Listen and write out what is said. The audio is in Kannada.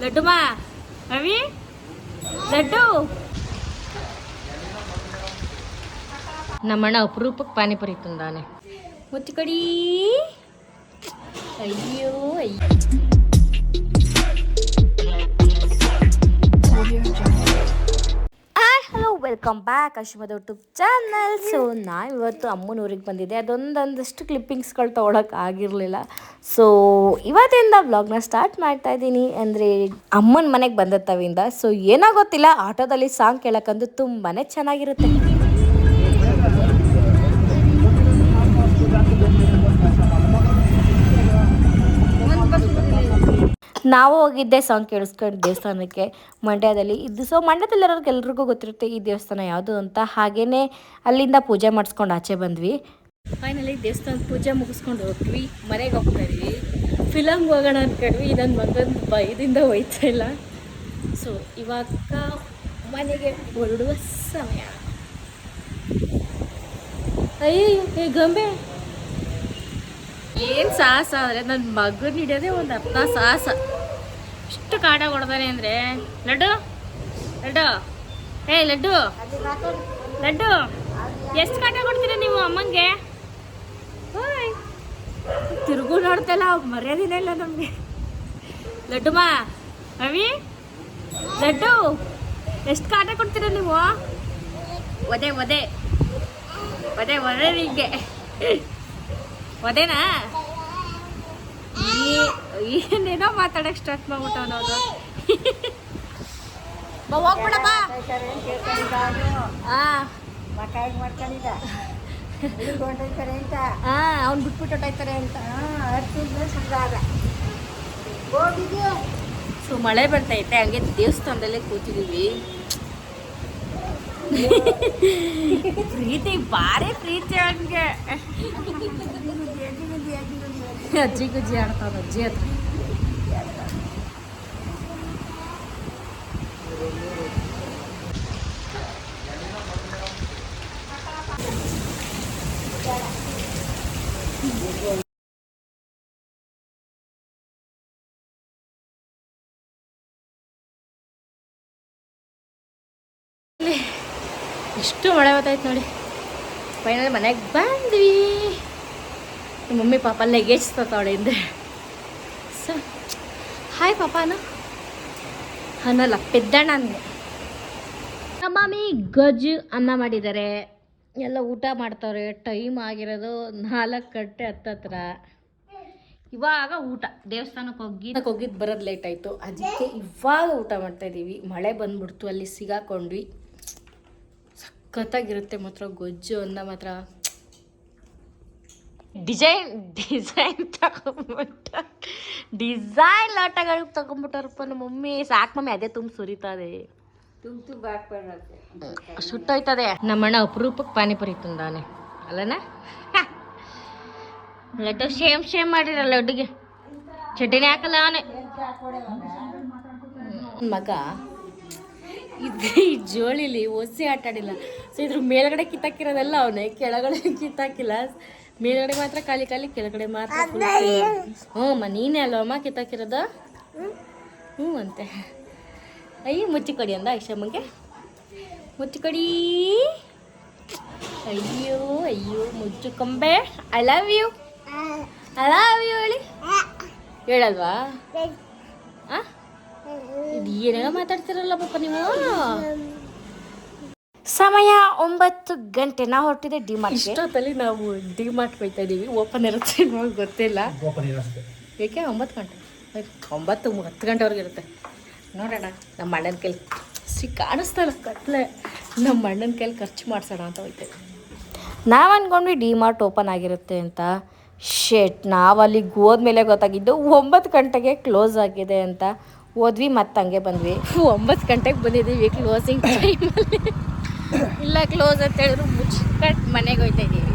ಲಡ್ಡುಮಾ ರವಿ? ಲಡ್ಡು. ನಮ್ಮಣ್ಣ ಅಪರೂಪಕ್ಕೆ ಪಾನಿಪುರಿ ತಂದಾನೆ. ಮುಚ್ಚಿಕೊಡೀ ಅಯ್ಯೋ ಅಯ್ಯೋ. ವೆಲ್ಕಮ್ ಬ್ಯಾಕ್ ಅಶ್ವದ ಯೂಟ್ಯೂಬ್ ಚಾನಲ್ ಸೊ ನಾನು ಇವತ್ತು ಅಮ್ಮನ ಊರಿಗೆ ಬಂದಿದ್ದೆ. ಅದೊಂದೊಂದಷ್ಟು ಕ್ಲಿಪ್ಪಿಂಗ್ಸ್ಗಳು ತೊಗೊಳಕ್ಕೆ ಆಗಿರಲಿಲ್ಲ. ಸೊ ಇವತ್ತಿಂದ ವ್ಲಾಗ್ನ ಸ್ಟಾರ್ಟ್ ಮಾಡ್ತಾ ಇದ್ದೀನಿ. ಅಂದರೆ, ಅಮ್ಮನ ಮನೆಗೆ ಬಂದತ್ತವಿಂದ ಸೊ ಏನೋ ಗೊತ್ತಿಲ್ಲ ಆಟೋದಲ್ಲಿ ಸಾಂಗ್ ಕೇಳಕ್ಕಂದು ತುಂಬಾ ಚೆನ್ನಾಗಿರುತ್ತೆ. ನಾವು ಹೋಗಿದ್ದೆ ಸಾಂಗ್ ಕೇಳಿಸ್ಕೊಂಡು ದೇವಸ್ಥಾನಕ್ಕೆ. ಮಂಡ್ಯದಲ್ಲಿ. ಇದು ಸೊ ಮಂಡ್ಯದಲ್ಲಿರೋರ್ಗೆ ಎಲ್ರಿಗೂ ಗೊತ್ತಿರುತ್ತೆ ಈ ದೇವಸ್ಥಾನ ಯಾವುದು ಅಂತ. ಹಾಗೇ ಅಲ್ಲಿಂದ ಪೂಜೆ ಮಾಡಿಸ್ಕೊಂಡು ಆಚೆ ಬಂದ್ವಿ. ಫೈನಲಿ ದೇವಸ್ಥಾನ ಪೂಜೆ ಮುಗಿಸ್ಕೊಂಡು ಹೋಗ್ತೀವಿ ಮನೆಗೆ ಹೋಗ್ತಾ ಇದೀವಿ. ಫಿಲಮ್ಗೆ ಹೋಗೋಣ ಅನ್ಕೊಂಡ್ವಿ ನನ್ನ ಮಗನ ಭಯದಿಂದ ಹೋಯ್ತಾ ಇಲ್ಲ. ಸೊ ಇವಾಗ ಮನೆಗೆ ಹೊರಡುವ ಸಮಯ. ಅಯ್ಯೋ ಏ ಗಂಬೆ. ಏನು ಸಾಹಸ ಅಂದರೆ ನನ್ನ ಮಗನ ಹಿಡಿಯೋದೇ ಒಂದು ಅರ್ಥ ಸಾಹಸ. ಇಷ್ಟು ಕಾಟ ಕೊಡ್ತಾನೆ ಅಂದರೆ, ಲಡ್ಡು? ಲಡ್ಡು? ಏ, ಲಡ್ಡು? ಲಡ್ಡು? ಎಷ್ಟು ಕಾಟ ಕೊಡ್ತೀರಾ ನೀವು ಅಮ್ಮಂಗೆ? ತಿರುಗು ನೋಡ್ತಲ್ಲ ಮರ್ಯಾದಿನೇ ಇಲ್ಲ ನಮಗೆ. ಲಡ್ಡುಮ್ಮ ರವಿ? ಲಡ್ಡು? ಎಷ್ಟು ಕಾಟ ಕೊಡ್ತೀರಾ ನೀವು? ಒದೆ ಒದೆ. ಒದೆ ಒದೆ ನಿಂಗೆ. ಒದೇನಾ? ಏನೇನೋ ಮಾತಾಡಕ್ ಸ್ಟಾರ್ಟ್ ಮಾಡ್ಬಿಟ್ಟ ಅನ್ನೋದು ಹೋಗ್ಬಿಡ ಬಾ ಹಾ ಮಕಾಯಿಗೆ ಮಾಡ್ಕೊಂಡಿದ್ದ ಹೊಂಟೈತಾರೆ ಅಂತ ಹಾ ಅವ್ನು ಬಿಟ್ಬಿಟ್ಟು ಹೊಟ್ಟೋಯ್ತಾರೆ ಅಂತ. ಸೊ ಮಳೆ ಬರ್ತೈತೆ ಹಂಗೆ ದೇವಸ್ಥಾನದಲ್ಲೇ ಕೂತಿದೀವಿ. ಪ್ರೀತಿ ಭಾರಿ ಪ್ರೀತಿ ಹಂಗೆ ಅಜ್ಜಿ ಗುಜ್ಜಿ ಆಡ್ತಾವ ಅಜ್ಜಿ ಹತ್ರ ಎಷ್ಟು ಮಳೆ ಬರ್ತೈತೆ ನೋಡಿ. ಫೈನಲ್ ಮನೆಗೆ ಬಂದ್ವಿ. ನಮ್ಮ ಮಮ್ಮಿ, ಪಾಪ ಲಗೇಜ್ ತಗೊಳ್ಳಿ ಹಿಂದೆ. ಸ ಹಾಯ್ ಪಾಪನ ಅನ್ನಲ್ಲ ಪೆದ್ದಣ್ಣ ಅಂದೆ. ನಮ್ಮ ಮಮ್ಮಿ ಗಜ್ಜು ಅನ್ನ ಮಾಡಿದ್ದಾರೆ. ಎಲ್ಲ ಊಟ ಮಾಡ್ತಾವ್ರೆ ಟೈಮ್ ಆಗಿರೋದು ನಾಲ್ಕು ಗಂಟೆ ಹತ್ತತ್ರ. ಇವಾಗ ಊಟ. ದೇವಸ್ಥಾನಕ್ಕೆ ಹೋಗಿ ಹೋಗಿದ್ದು ಬರೋದು ಲೇಟ್ ಆಯಿತು. ಅದಕ್ಕೆ ಇವಾಗ ಊಟ ಮಾಡ್ತಾ ಇದ್ದೀವಿ ಮಳೆ ಬಂದ್ಬಿಡ್ತು, ಅಲ್ಲಿ ಸಿಗಾಕೊಂಡ್ವಿ. ಸಖತ್ತಾಗಿರುತ್ತೆ ಮಾತ್ರ ಗೊಜ್ಜು ಅನ್ನ ಮಾತ್ರ. ಡಿಸೈನ್ ಡಿಸೈನ್ ತಗೊಂಬಿಟ್ಟ ಡಿಸೈನ್ ಲಾಟಗಳು ತಗೊಂಬಿಟ್ಟಾರಪ್ಪ ನಮ್ಮ ಮಮ್ಮಿ. ಸಾಕು ಮಮ್ಮಿ ಅದೇ ತುಂಬ ಸುರಿತದೆ. ಸುಟ್ಟೋಯ್ತದೆ ನಮ್ಮಣ್ಣ ಅಪರೂಪಕ್ಕೆ ಪಾನಿಪುರಿ ತಂದಾನೆ. ಅಲ್ಲನಾ? ಲಡ್ಡು ಶೇಮ್ ಶೇಮ್ ಮಾಡಿರ ಲಡ್ಡುಗೆ. ಚಟ್ನಿ ಹಾಕಲ್ಲ ಅವನೇ. ಮಗ ಇದು ಈ ಜೋಳಿಲಿ ಒಸಿ ಆಟ ಆಡಿಲ್ಲ. ಸೊ ಇದ್ರ ಮೇಲ್ಗಡೆ ಕಿತ್ತಾಕಿರೋದೆಲ್ಲ ಅವನೇ. ಕೆಳಗಡೆ ಕಿತ್ತಾಕಿಲ್ಲ. ಮೇಲ್ಗಡೆ ಮಾತ್ರ ಖಾಲಿ ಖಾಲಿ ಕೆಳಗಡೆ ಮಾತ್ರ ಹ್ಞೂ ಅಮ್ಮ ನೀನೇ ಅಲ್ವಮ್ಮ ಕಿತ್ತಾಕಿರೋದು? ಹ್ಞೂ ಅಂತೆ. ಅಯ್ಯ ಮುಚ್ಚಿಕೊಡಿ ಅಂದ ಐಷಮ್ಮಗೆ ಮುಚ್ಚಿಕೊಡಿ. ಅಯ್ಯೋ ಅಯ್ಯೋ ಮುಚ್ಚು ಕಂಬೆ I love you I love you ಹೇಳಿ. ಹೇಳಲ್ವಾ? ಆ? ಇದು ಏನೇನೋ ಮಾತಾಡ್ತಿರಲ್ಲ ಪಾಪ ನೀವು? ಸಮಯ ಒಂಬತ್ತು ಗಂಟೆ. ನಾವು ಹೊರಟಿದೆ ಡಿ ಮಾರ್ಟ್ ಇಷ್ಟೊತ್ತಲ್ಲಿ ನಾವು ಡಿ ಮಾರ್ಟ್ ಹೋಯ್ತಾ ಇದೀವಿ ಓಪನ್ ಇರುತ್ತೆ ನಮಗೆ ಗೊತ್ತಿಲ್ಲ. ಏಕೆ? ಒಂಬತ್ತು ಗಂಟೆ. ಒಂಬತ್ತು ಹತ್ತು ಗಂಟೆವರೆಗೆ ಇರುತ್ತೆ. ನೋಡೋಣ ನಮ್ಮ ಅಣ್ಣನ ಕೈಲಿ. ಸಿ ಕಾಣಿಸ್ತಲ್ಲ ಕತ್ಲೆ. ನಮ್ಮ ಅಣ್ಣನ ಕೈಲಿ ಖರ್ಚು ಮಾಡ್ಸೋಣ ಅಂತ ಹೋಯ್ತೇವೆ ನಾವು ಅಂದ್ಕೊಂಡ್ವಿ ಡಿ ಮಾರ್ಟ್ ಓಪನ್ ಆಗಿರುತ್ತೆ ಅಂತ. ಶೇಟ್ ನಾವು ಅಲ್ಲಿಗೆ ಹೋದ್ಮೇಲೆ ಗೊತ್ತಾಗಿದ್ದು ಒಂಬತ್ತು ಗಂಟೆಗೆ ಕ್ಲೋಸ್ ಆಗಿದೆ ಅಂತ. ಹೋದ್ವಿ ಮತ್ತೆ ಹಂಗೆ ಬಂದ್ವಿ. ಒಂಬತ್ತು ಗಂಟೆಗೆ ಬಂದಿದ್ದೀವಿ ಕ್ಲೋಸಿಂಗ್ ಟೈಮಲ್ಲಿ ಇಲ್ಲ ಕ್ಲೋಸ್ ಅಂತ ಹೇಳಿದ್ರು ಮುಚ್ಕಟ್ಟು ಮನೆಗೆ ಹೋಯ್ತಾ ಇದ್ದೀವಿ